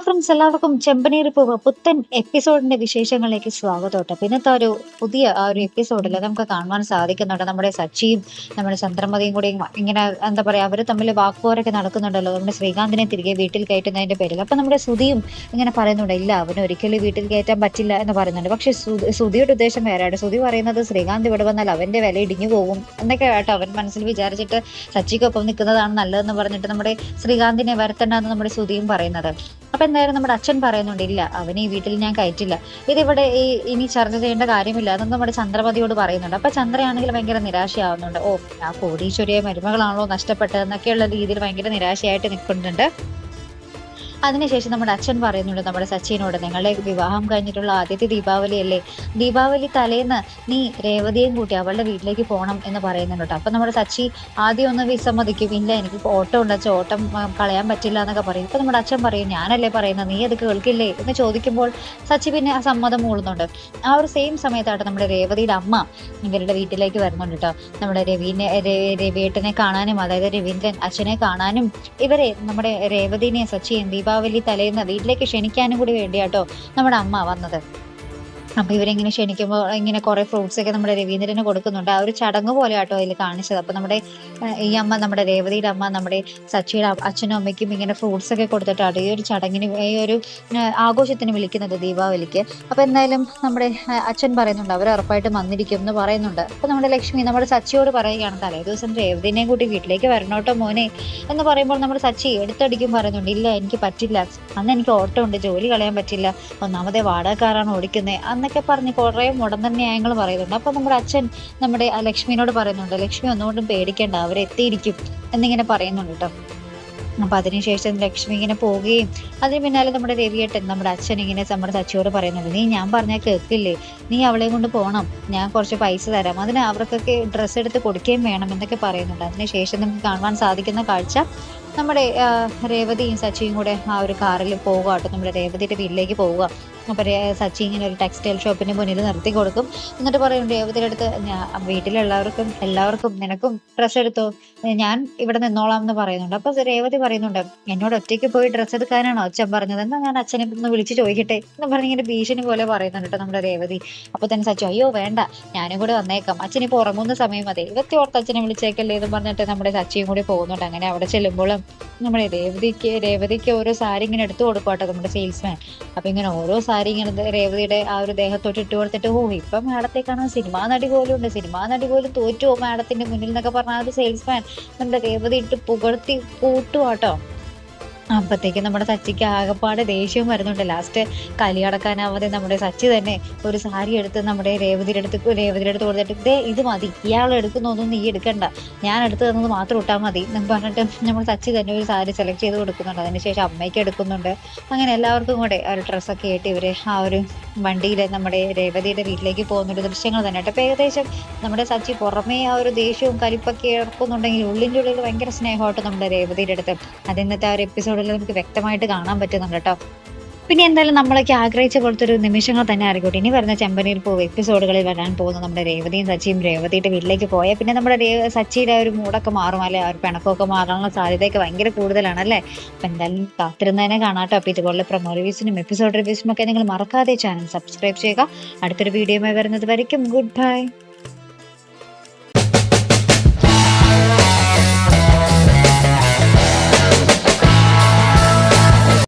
Hello friends എല്ലാവർക്കും ചെമ്പനീർ പൂവ് പുത്തൻ എപ്പിസോഡിന്റെ വിശേഷങ്ങളിലേക്ക് സ്വാഗതം. കേട്ടോ പിന്നത്തെ ഒരു പുതിയ ആ ഒരു എപ്പിസോഡിൽ നമുക്ക് കാണുവാൻ സാധിക്കുന്നുണ്ട്. നമ്മുടെ സച്ചിയും നമ്മുടെ ചന്ദ്രമതിയും കൂടി ഇങ്ങനെ എന്താ പറയുക അവർ തമ്മിൽ വാക്കുപോരൊക്കെ നടക്കുന്നുണ്ടല്ലോ. നമ്മുടെ ശ്രീകാന്തിനെ തിരികെ വീട്ടിൽ കയറ്റുന്നതിന്റെ പേരിൽ. അപ്പൊ നമ്മുടെ സുധിയും ഇങ്ങനെ പറയുന്നുണ്ട് ഇല്ല അവന് ഒരിക്കലും വീട്ടിൽ കയറ്റാൻ പറ്റില്ല എന്ന് പറയുന്നുണ്ട്. പക്ഷേ സുധിയുടെ ഉദ്ദേശം വേറെയാണ്. സുധി പറയുന്നത് ശ്രീകാന്ത് ഇവിടെ വന്നാൽ അവന്റെ വില ഇടിഞ്ഞു പോകും എന്നൊക്കെ കേട്ടോ അവൻ മനസ്സിൽ വിചാരിച്ചിട്ട് സച്ചിക്കൊപ്പം നിൽക്കുന്നതാണ് നല്ലതെന്ന് പറഞ്ഞിട്ട് നമ്മുടെ ശ്രീകാന്തിനെ വരത്തണ്ടെന്ന് നമ്മുടെ സുധിയും പറയുന്നത്. അപ്പൊ എന്തായാലും നമ്മുടെ അച്ഛൻ പറയുന്നുണ്ട് ഇല്ല അവനെ ഈ വീട്ടിൽ ഞാൻ കയറ്റില്ല. ഇതിവിടെ ഈ ഇനി ചർച്ച ചെയ്യേണ്ട കാര്യമില്ല. അതൊന്നും നമ്മുടെ ചന്ദ്രപതിയോട് പറയുന്നുണ്ട്. അപ്പൊ ചന്ദ്രയാണെങ്കിൽ ഭയങ്കര നിരാശയാവുന്നുണ്ട്. ഓ ആ കോടീശ്വരിയെ മരുമകളാണല്ലോ നഷ്ടപ്പെട്ടതെന്നൊക്കെയുള്ള രീതിയിൽ ഭയങ്കര നിരാശയായിട്ട് നിൽക്കുന്നുണ്ട്. അതിനുശേഷം നമ്മുടെ അച്ഛൻ പറയുന്നുണ്ട് നമ്മുടെ സച്ചിനോട് നിങ്ങളുടെ വിവാഹം കഴിഞ്ഞിട്ടുള്ള ആദ്യത്തെ ദീപാവലി അല്ലേ ദീപാവലി തലേന്ന് നീ രേവതിയും കൂട്ടി അവളുടെ വീട്ടിലേക്ക് പോകണം എന്ന് പറയുന്നുണ്ട് അപ്പൊ നമ്മുടെ സച്ചി ആദ്യം ഒന്ന് വിസമ്മതിക്കും ഇല്ല എനിക്ക് ഓട്ടം ഉണ്ട് ഓട്ടം കളയാൻ പറ്റില്ല എന്നൊക്കെ പറയും. ഇപ്പൊ നമ്മുടെ അച്ഛൻ പറയും ഞാനല്ലേ പറയുന്നത് നീ അത് കേൾക്കില്ലേ? എന്ന് ചോദിക്കുമ്പോൾ സച്ചി പിന്നെ ആ സമ്മതം മൂളുന്നുണ്ട്. ആ ഒരു സെയിം സമയത്തായിട്ട് നമ്മുടെ രേവതിയുടെ അമ്മ ഇവരുടെ വീട്ടിലേക്ക് വരുന്നുണ്ട് കേട്ടോ. നമ്മുടെ രവീനെ രവിയേട്ടനെ കാണാനും അതായത് രവീന്ദ്രൻ അച്ഛനെ കാണാനും ഇവരെ നമ്മുടെ രേവതിനെ സച്ചിയും ദീപ ദീപാവലി തലേന്ന് വീട്ടിലേക്ക് ക്ഷണിക്കാനും കൂടി വേണ്ടിയാട്ടോ നമ്മുടെ അമ്മ വന്നത്. അപ്പൊ ഇവരിങ്ങനെ ക്ഷണിക്കുമ്പോൾ ഇങ്ങനെ കുറേ ഫ്രൂട്ട്സ് ഒക്കെ നമ്മുടെ രവീന്ദ്രന് കൊടുക്കുന്നുണ്ട്. ആ ഒരു ചടങ്ങ് പോലെ ആട്ടോ അതിൽ കാണിച്ചത്. അപ്പോൾ നമ്മുടെ ഈ അമ്മ നമ്മുടെ രേവതിയുടെ അമ്മ നമ്മുടെ സച്ചിയുടെ അച്ഛനും അമ്മയ്ക്കും ഇങ്ങനെ ഫ്രൂട്ട്സ് ഒക്കെ കൊടുത്തിട്ടാണ് ഈ ഒരു ചടങ്ങിന് ഈ ഒരു ആഘോഷത്തിന് വിളിക്കുന്നത് ദീപാവലിക്ക്. അപ്പോൾ എന്തായാലും നമ്മുടെ അച്ഛൻ പറയുന്നുണ്ട് അവർ ഉറപ്പായിട്ടും വന്നിരിക്കും എന്ന് പറയുന്നുണ്ട്. അപ്പോൾ നമ്മുടെ ലക്ഷ്മി നമ്മുടെ സച്ചിയോട് പറയുകയാണ് തലേ ദിവസം രേവതിനെയും കൂട്ടി വീട്ടിലേക്ക് വരണോട്ടോ മോനെ എന്ന് പറയുമ്പോൾ നമ്മുടെ സച്ചി എടുത്തടിക്കും പറയുന്നുണ്ട് ഇല്ല എനിക്ക് പറ്റില്ല. അന്ന് എനിക്ക് ഓട്ടം ഉണ്ട് ജോലി കളയാൻ പറ്റില്ല. ഒന്നാമതേ വാടകക്കാരാണ് ഓടിക്കുന്നത് എന്നൊക്കെ പറഞ്ഞ് കുറേ മുടന്ത ന്യായങ്ങൾ പറയുന്നുണ്ട്. അപ്പോൾ നമ്മുടെ അച്ഛൻ നമ്മുടെ ലക്ഷ്മിനോട് പറയുന്നുണ്ട് ലക്ഷ്മി ഒന്നുകൊണ്ടും പേടിക്കേണ്ട അവരെത്തിയിരിക്കും എന്നിങ്ങനെ പറയുന്നുണ്ട് കേട്ടോ അപ്പൊ അതിനുശേഷം ലക്ഷ്മി ഇങ്ങനെ പോവുകയും അതിന് പിന്നാലെ നമ്മുടെ രവിയേട്ടൻ നമ്മുടെ അച്ഛൻ ഇങ്ങനെ നമ്മുടെ സച്ചിയോട് പറയുന്നുണ്ട് നീ ഞാൻ പറഞ്ഞാൽ കേൾക്കില്ലേ? നീ അവളെ കൊണ്ട് പോകണം ഞാൻ കുറച്ച് പൈസ തരാം അതിന് അവർക്കൊക്കെ ഡ്രസ്സ് എടുത്ത് കൊടുക്കുകയും വേണം എന്നൊക്കെ പറയുന്നുണ്ട്. അതിനുശേഷം നമുക്ക് കാണുവാൻ സാധിക്കുന്ന കാഴ്ച നമ്മുടെ രേവതിയും സച്ചിയും കൂടെ ആ ഒരു കാറിൽ പോവുക കേട്ടോ നമ്മുടെ രേവതിയുടെ വീട്ടിലേക്ക് പോവുക. അപ്പോൾ സച്ചി ഇങ്ങനെ ഒരു ടെക്സ്റ്റൈൽ ഷോപ്പിന് മുന്നിൽ നിർത്തി കൊടുക്കും. എന്നിട്ട് പറയും രേവതിയുടെ അടുത്ത് വീട്ടിലുള്ളവർക്കും എല്ലാവർക്കും നിനക്കും ഡ്രസ്സ് എടുത്തോ? ഞാൻ ഇവിടെ നിന്നോളാം എന്ന് പറയുന്നുണ്ട്. അപ്പൊ രേവതി പറയുന്നുണ്ട് എന്നോട് ഒറ്റയ്ക്ക് പോയി ഡ്രസ്സ് എടുക്കാനാണോ അച്ഛൻ പറഞ്ഞത്? എന്നാ ഞാൻ അച്ഛനെ ഒന്ന് വിളിച്ച് ചോദിക്കട്ടെ? എന്ന് പറഞ്ഞ് ഇങ്ങനെ ഭീഷണി പോലെ പറയുന്നുണ്ട് കേട്ടോ നമ്മുടെ രേവതി. അപ്പൊ തന്നെ സച്ചു അയ്യോ വേണ്ട ഞാനും കൂടെ വന്നേക്കാം. അച്ഛൻ ഉറങ്ങുന്ന സമയം അതെ ഇവത്തി ഓർത്ത് അച്ഛനെ വിളിച്ചേക്കല്ലേ എന്ന് പറഞ്ഞിട്ട് നമ്മുടെ സച്ചിയും കൂടി പോകുന്നുണ്ട്. അങ്ങനെ അവിടെ ചെല്ലുമ്പോഴും നമ്മുടെ രേവതിക്ക് രേവതിക്ക് ഓരോ സാരി ഇങ്ങനെ എടുത്തു കൊടുക്കട്ടോ നമ്മുടെ സെയിൽസ്മാൻ അപ്പൊ ഇങ്ങനെ ഓരോ സാരി ഇങ്ങനെ രേവതിയുടെ ആ ഒരു ദേഹത്തോട്ട് ഇട്ട് കൊടുത്തിട്ട് ഓ ഇപ്പൊ മാഡത്തെ കാണാൻ സിനിമാ നടി പോലും ഉണ്ട്. സിനിമാ നടി പോലും തോറ്റു മാഡത്തിന്റെ മുന്നിൽ എന്നൊക്കെ പറഞ്ഞാൽ സെയിൽസ്മാൻ നമ്മുടെ രേവതി ഇട്ട് പുകഴ്ത്തി കൂട്ടുവാട്ടോ അപ്പത്തേക്കും നമ്മുടെ സച്ചിക്ക് ആകെപ്പാട് ദേഷ്യവും വരുന്നുണ്ട്. ലാസ്റ്റ് കലി അടക്കാനാവാതെ നമ്മുടെ സച്ചി തന്നെ ഒരു സാരി എടുത്ത് നമ്മുടെ രേവതിയുടെ അടുത്ത് രേവതിയുടെ അടുത്ത് കൊടുത്തിട്ട് ഇതേ ഇത് മതി. ഇയാൾ എടുക്കുന്നൊന്നും നീ എടുക്കണ്ട. ഞാൻ എടുത്തു തന്നത് മാത്രം ഇട്ടാൽ മതി. എന്ന് പറഞ്ഞിട്ട് നമ്മൾ സച്ചി തന്നെ ഒരു സാരി സെലക്ട് ചെയ്ത് കൊടുക്കുന്നുണ്ട്. അതിനുശേഷം അമ്മയ്ക്ക് എടുക്കുന്നുണ്ട്. അങ്ങനെ എല്ലാവർക്കും കൂടെ ഒരു ഡ്രസ്സൊക്കെ ആയിട്ട് ഇവർ ആ ഒരു വണ്ടിയിൽ നമ്മുടെ രേവതിയുടെ വീട്ടിലേക്ക് പോകുന്ന ഒരു ദൃശ്യങ്ങൾ തന്നെ കേട്ടോ. ഏകദേശം നമ്മുടെ സച്ചി പുറമേ ആ ഒരു ദേഷ്യവും കലിപ്പൊക്കെ ഇറക്കുന്നുണ്ടെങ്കിൽ ഉള്ളിന്റെ ഉള്ളിൽ ഭയങ്കര സ്നേഹമായിട്ട് നമ്മുടെ രേവതിയുടെ അടുത്ത് അത് ഇന്നത്തെ ആ ഒരു എപ്പിസോഡിൽ നമുക്ക് വ്യക്തമായിട്ട് കാണാൻ പറ്റുന്നുണ്ട് കേട്ടോ. പിന്നെ എന്തായാലും നമ്മളൊക്കെ ആഗ്രഹിച്ച പോലത്തെ ഒരു നിമിഷങ്ങൾ തന്നെ ആയിരിക്കട്ടെ ഇനി വരുന്ന ചെമ്പനീർ പൂവ് എപ്പിസോഡുകളിൽ വരാൻ പോകുന്ന നമ്മുടെ രേവതിയും സച്ചിയും രേവതിയുടെ വീട്ടിലേക്ക് പോയാൽ പിന്നെ നമ്മുടെ സച്ചിയുടെ ഒരു മൂടൊക്കെ മാറും അല്ലെ? ആ ഒരു പിണക്കമൊക്കെ മാറാനുള്ള സാധ്യതയൊക്കെ ഭയങ്കര കൂടുതലാണ് അല്ലേ? അപ്പം എന്തായാലും കാത്തിരുന്നതിനെ കാണാട്ടോ. അപ്പോൾ ഇതുപോലെ പ്രൊമോ റിവ്യൂസിനും എപ്പിസോഡ് റിവ്യൂസിനും ഒക്കെ നിങ്ങൾ മറക്കാതെ ചാനൽ സബ്സ്ക്രൈബ് ചെയ്യുക. അടുത്തൊരു വീഡിയോ വരുന്നത് വരയ്ക്കും. Good bye